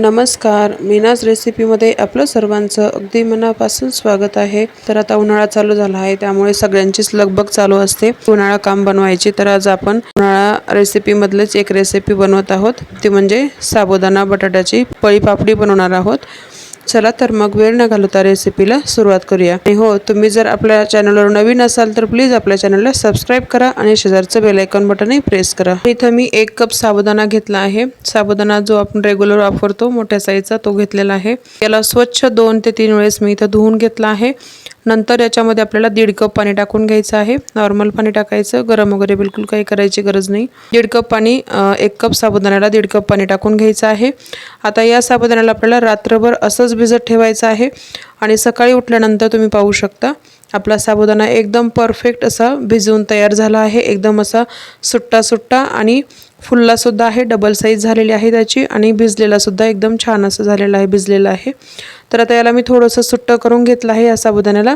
नमस्कार. मीनाज रेसिपीमध्ये आपलं सर्वांचं अगदी मनापासून स्वागत आहे. तर आता उन्हाळा चालू झाला आहे त्यामुळे सगळ्यांचीच लगबग चालू असते. उन्हाळा काम बनवायची तर आज आपण उन्हाळा रेसिपीमधलेच एक रेसिपी बनवत आहोत. ती म्हणजे साबुदाणा बटाट्याची पळी पापडी बनवणार आहोत. चला तर मग वेळ न घालवता रेसिपीला सुरुवात करूया. आणि हो तुम्ही जर आपल्या चॅनलवर नवीन असाल तर प्लीज आपल्या चॅनलला सबस्क्राईब करा आणि शेजारचं बेलायकॉन बटनही प्रेस करा. इथं मी एक कप साबुदाणा घेतला आहे. साबुदाणा जो आपण रेग्युलर वापरतो मोठ्या साईजचा तो घेतलेला आहे. याला स्वच्छ दोन ते तीन वेळेस मी इथं धुवून घेतला आहे. नंतर याच्यामध्ये आपल्याला दीड कप पाणी टाकून घ्यायचं आहे. नॉर्मल पाणी टाकायचं. गरम वगैरे बिलकुल काही करायची गरज नाही. दीड कप पाणी एक कप साबुदाण्याला दीड कप पाणी टाकून घ्यायचं आहे. आता या साबुदाण्याला आपल्याला रात्रभर असंच भिजत ठेवायचं आहे आणि सकाळी उठल्यानंतर तुम्ही पाहू शकता आपला साबुदाणा एकदम परफेक्ट असा भिजवून तयार झाला आहे. एकदम असा सुट्टा सुट्टा आणि फुल्लासुद्धा आहे डबल साईज झालेली आहे त्याची आणि भिजलेलासुद्धा एकदम छान असं झालेलं आहे भिजलेलं आहे. तर आता याला मी थोडंसं सुट्टं करून घेतलं आहे या साबुदाण्याला.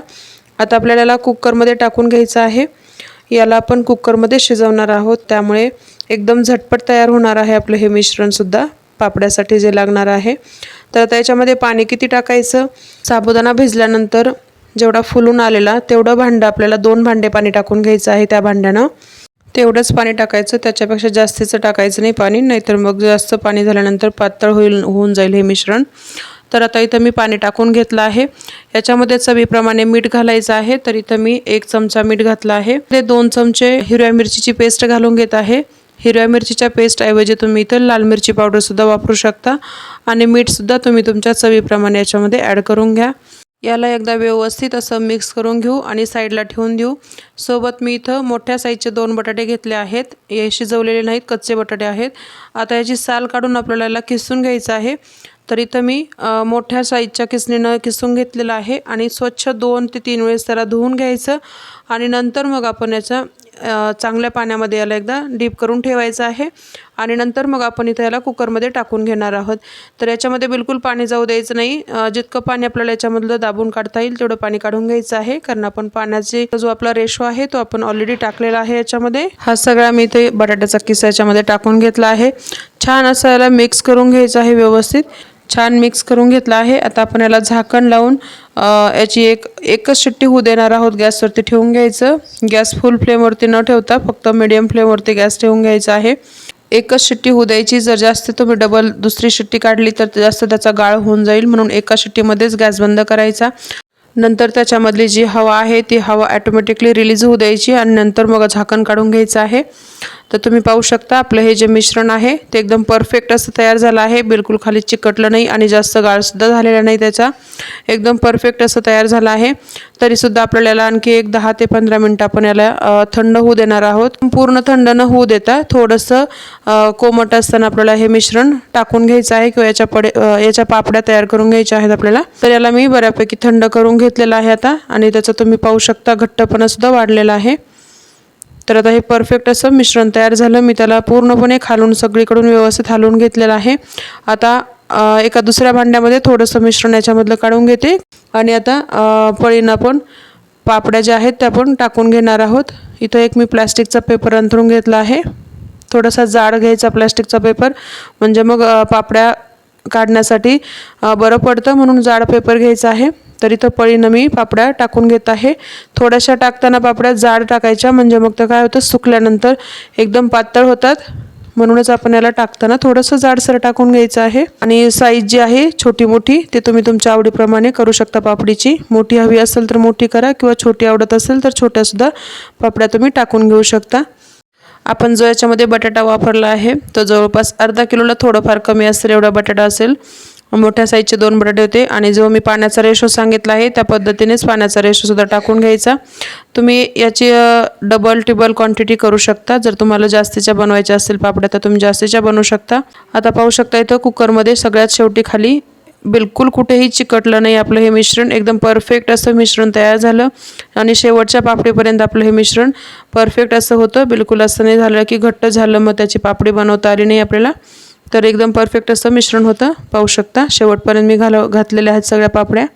आता आपल्याला याला कुकरमध्ये टाकून घ्यायचं आहे. याला आपण कुकरमध्ये शिजवणार आहोत त्यामुळे एकदम झटपट तयार होणार आहे आपलं हे मिश्रणसुद्धा पापड्यासाठी जे लागणार आहे. तर आता याच्यामध्ये पाणी किती टाकायचं? साबुदाणा भिजल्यानंतर जेवढा फुलून आलेला तेवढं भांडं आपल्याला दोन भांडे पाणी टाकून घ्यायचं आहे त्या भांड्यानं. तेवढंच पाणी टाकायचं त्याच्यापेक्षा जास्तीचं टाकायचं नाही पाणी नाहीतर मग जास्त पाणी झाल्यानंतर पातळ होईल होऊन जाईल हे मिश्रण. तर आता इथं मी पाणी टाकून घेतलं आहे. याच्यामध्ये चवीप्रमाणे मीठ घालायचं आहे तर इथं मी एक चमचा मीठ घातलं आहे. ते दोन चमचे हिरव्या मिरचीची पेस्ट घालून घेत आहे. हिरव्या मिरचीच्या पेस्टऐवजी तुम्ही इथं लाल मिरची पावडरसुद्धा वापरू शकता. आणि मीठसुद्धा तुम्ही तुमच्या चवीप्रमाणे याच्यामध्ये ॲड करून घ्या. याला एकदा व्यवस्थित असं मिक्स करून घेऊ आणि साईडला ठेवून देऊ. सोबत मी इथं मोठ्या साईजचे दोन बटाटे घेतले आहेत. हे शिजवलेले नाहीत कच्चे बटाटे आहेत. आता याची साल काढून आपल्याला याला किसून घ्यायचं आहे. तर इथं मी मोठ्या साईजच्या किसणीनं किसून घेतलेलं आहे आणि स्वच्छ दोन ते तीन वेळेस त्याला धुवून घ्यायचं आणि नंतर मग आपण याचं चांगल्या पाण्यामध्ये याला एकदा डीप करून ठेवायचं आहे आणि नंतर मग आपण इथं याला कुकरमध्ये टाकून घेणार आहोत. तर याच्यामध्ये बिलकुल पाणी जाऊ द्यायचं नाही. जितकं पाणी आपल्याला याच्यामधलं दाबून काढता येईल तेवढं पाणी काढून घ्यायचं आहे कारण आपण पाण्याचे जो आपला रेशो आहे तो आपण ऑलरेडी टाकलेला आहे याच्यामध्ये. हा सगळा मी इथे बटाट्याचा किस्सा याच्यामध्ये टाकून घेतला आहे. छान असं याला मिक्स करून घ्यायचं आहे व्यवस्थित. छान मिक्स करून घेतला आहे. आता आपण याला झाकण लावून याची एक एकच शिट्टी होऊ देणार आहोत गॅसवरती ठेवून घ्यायचं. गॅस फुल फ्लेमवरती न ठेवता फक्त मिडियम फ्लेमवरती गॅस ठेवून घ्यायचा आहे. एकच शिट्टी होऊ द्यायची. जर जास्त तुम्ही डबल दुसरी शिट्टी काढली तर जास्त त्याचा गाळ होऊन जाईल. म्हणून एका शिट्टीमध्येच गॅस बंद करायचा. नंतर त्याच्यामधली जी हवा आहे ती हवा ॲटोमॅटिकली रिलीज होऊ द्यायची आणि नंतर मग झाकण काढून घ्यायचं आहे. तर तुम्ही पाहू शकता आपलं हे जे मिश्रण आहे ते एकदम परफेक्ट असं तयार झालं आहे. बिलकुल खाली चिकटलं नाही आणि जास्त गाळसुद्धा झालेला नाही त्याचा. एकदम परफेक्ट असं तयार झालं आहे. तरीसुद्धा आपल्याला याला आणखी एक दहा ते पंधरा मिनटं आपण याला थंड होऊ देणार आहोत. पूर्ण थंड न होऊ देता थोडंसं कोमट असताना आपल्याला हे मिश्रण टाकून घ्यायचं आहे किंवा याच्या पडे याच्या पापड्या तयार करून घ्यायच्या आहेत आपल्याला. तर याला मी बऱ्यापैकी थंड करून घेतलेला आहे आता आणि त्याचं तुम्ही पाहू शकता घट्टपणा सुद्धा वाढलेला आहे. तर आता हे परफेक्ट असं मिश्रण तयार झालं. मी त्याला पूर्णपणे खालून सगळीकडून व्यवस्थित हलवून घेतलेलं आहे. आता एका दुसऱ्या भांड्यामध्ये थोडंसं मिश्रण याच्यामधलं काढून घेते. आणि आता पळीनं आपण पापड्या ज्या आहेत त्या पण टाकून घेणार आहोत. इथं एक मी प्लॅस्टिकचा पेपर अंथरून घेतला आहे. थोडासा जाड घ्यायचा प्लॅस्टिकचा पेपर. म्हणजे मग पापड्या काढण्यासाठी बरं पडतं म्हणून जाड पेपर घ्यायचा आहे. तर इथं पळीनं मी पापड्या टाकून घेत आहे. थोड्याशा टाकताना पापड्या जाड टाकायच्या म्हणजे मग तर काय होतं सुकल्यानंतर एकदम पातळ होतात. म्हणूनच आपण याला टाकताना थोडंसं जाडसर टाकून घ्यायचं आहे. आणि साईज जी आहे छोटी मोठी ते तुम्ही तुमच्या आवडीप्रमाणे करू शकता पापडीची. मोठी हवी असेल तर मोठी करा किंवा छोटी आवडत असेल तर छोट्यासुद्धा पापड्या तुम्ही टाकून घेऊ शकता. आपण जो याच्यामध्ये बटाटा वापरला आहे तो जवळपास अर्धा किलोला थोडंफार कमी असेल एवढा बटाटा असेल. मोठ्या साईजचे दोन बटाटे होते. आणि जो मी पाण्याचा रेशो सांगितला आहे त्या पद्धतीनेच पाण्याचा रेशोसुद्धा टाकून घ्यायचा. तुम्ही याची डबल टिबल क्वांटिटी करू शकता. जर तुम्हाला जास्तीच्या बनवायच्या असतील पापड्या तर तुम्ही जास्तीच्या बनवू शकता. आता पाहू शकता इथं कुकरमध्ये सगळ्यात शेवटी खाली बिलकुल कुठेही चिकटलं नाही आपलं हे मिश्रण. एकदम परफेक्ट असं मिश्रण तयार झालं. आणि शेवटच्या पापडीपर्यंत आपलं हे मिश्रण परफेक्ट असं होतं. बिलकुल असं नाही झालं की घट्ट झालं मग त्याची पापडी बनवता आली नाही आपल्याला. तर एकदम परफेक्ट असं मिश्रण होतं. पाहू शकता. शेवटपर्यंत मी घाल घातलेल्या आहेत सगळ्या पापड्या.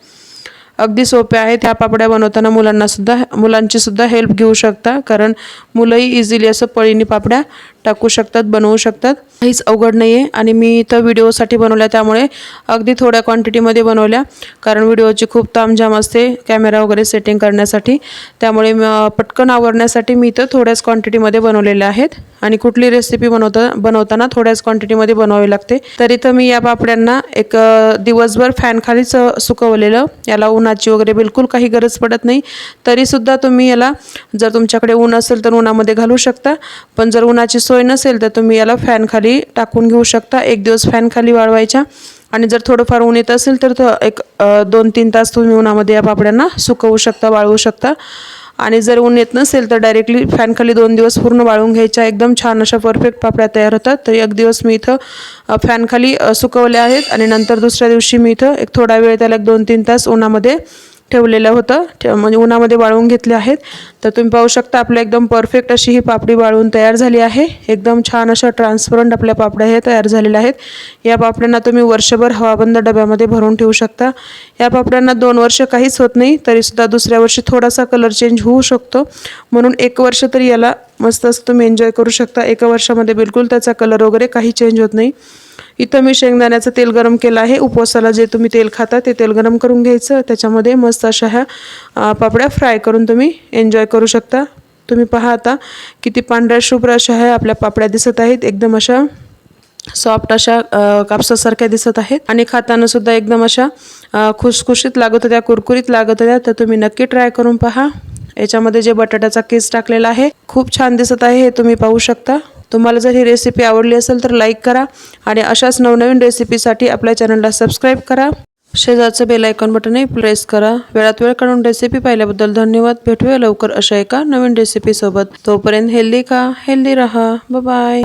अगदी सोप्या आहेत. ह्या पापड्या बनवताना मुलांनासुद्धा मुलांचीसुद्धा हेल्प घेऊ शकता. कारण मुलंही इझिली असं पळीने पापड्या टाकू शकतात बनवू शकतात. काहीच अवघड नाही आहे आणि मी इथं व्हिडिओसाठी बनवल्या त्यामुळे अगदी थोड्या क्वांटिटीमध्ये बनवल्या. कारण व्हिडिओची खूप तामझाम असते कॅमेरा वगैरे सेटिंग करण्यासाठी. त्यामुळे पटकन आवरण्यासाठी मी इथं थोड्याच क्वांटिटीमध्ये बनवलेल्या आहेत. आणि कुठली रेसिपी बनवता बनवताना थोड्याच क्वांटिटीमध्ये बनवावी लागते. तरी तर मी या पापड्यांना एक दिवसभर फॅनखालीच सुकवलेलं. याला उन्हाची वगैरे बिलकुल काही गरज पडत नाही. तरीसुद्धा तुम्ही याला जर तुमच्याकडे ऊन असेल तर उन्हामध्ये घालू शकता. पण जर उन्हाची सोय नसेल तर तुम्ही याला फॅनखाली टाकून घेऊ शकता. एक दिवस फॅनखाली वाळवायच्या आणि जर थोडंफार ऊन येत असेल तर तो एक दोन तीन तास तुम्ही उन्हामध्ये या पापड्यांना सुकवू शकता वाळवू शकता. आणि जर ऊन येत नसेल तर डायरेक्टली फॅनखाली दोन दिवस पूर्ण वाळून घ्यायच्या. एकदम छान अशा परफेक्ट पापड्या तयार होतात. तर एक दिवस मी इथं फॅनखाली सुकवल्या आहेत. आणि नंतर दुसऱ्या दिवशी मी इथं एक थोडा वेळ त्याला एक दोन तीन तास उन्हामध्ये ठेवलेलं होतं. ठे म्हणजे उन्हामध्ये वाळवून घेतले आहेत. तर तुम्ही पाहू शकता आपल्या एकदम परफेक्ट अशी ही पापडी वाळवून तयार झाली आहे. एकदम छान अशा ट्रान्सपरंट आपल्या पापड्या हे तयार झालेल्या आहेत. या पापड्यांना तुम्ही वर्षभर हवाबंद डब्यामध्ये भरून ठेवू शकता. या पापड्यांना दोन वर्ष काहीच होत नाही तरीसुद्धा दुसऱ्या वर्षी थोडासा कलर चेंज होऊ शकतो. म्हणून एक वर्ष तरी याला मस्त असं तुम्ही एन्जॉय करू शकता. एका वर्षामध्ये बिलकुल त्याचा कलर वगैरे काही चेंज होत नाही. इथं मी शेंगदाण्याचं तेल गरम केलं आहे. उपवासाला जे तुम्ही तेल खाता ते तेल गरम करून घ्यायचं. त्याच्यामध्ये मस्त अशा ह्या पापड्या फ्राय करून तुम्ही एन्जॉय करू शकता. तुम्ही पहा आता किती पांढऱ्या शुभ्र अशा ह्या आपल्या पापड्या दिसत आहेत. एकदम अशा सॉफ्ट अशा कापसासारख्या दिसत आहेत. आणि खाताना सुद्धा एकदम अशा खुसखुशीत लागत होत्या कुरकुरीत लागत होत्या. तर तुम्ही नक्की ट्राय करून पहा. याच्यामध्ये जे बटाट्याचा केस टाकलेला आहे खूप छान दिसत आहे. हे तुम्ही पाहू शकता. तुम्हाला जर ही रेसिपी आवडली असेल तर लाईक करा आणि अशाच नवनवीन रेसिपीसाठी आपल्या चॅनलला सबस्क्राईब करा. शेजारचं बेल आयकॉन बटनही प्रेस करा. वेळात वेळ काढून रेसिपी पाहिल्याबद्दल धन्यवाद. भेटूया लवकर अशा एका नवीन रेसिपीसोबत तोपर्यंत हेल्दी खा हेल्दी राहा. बाय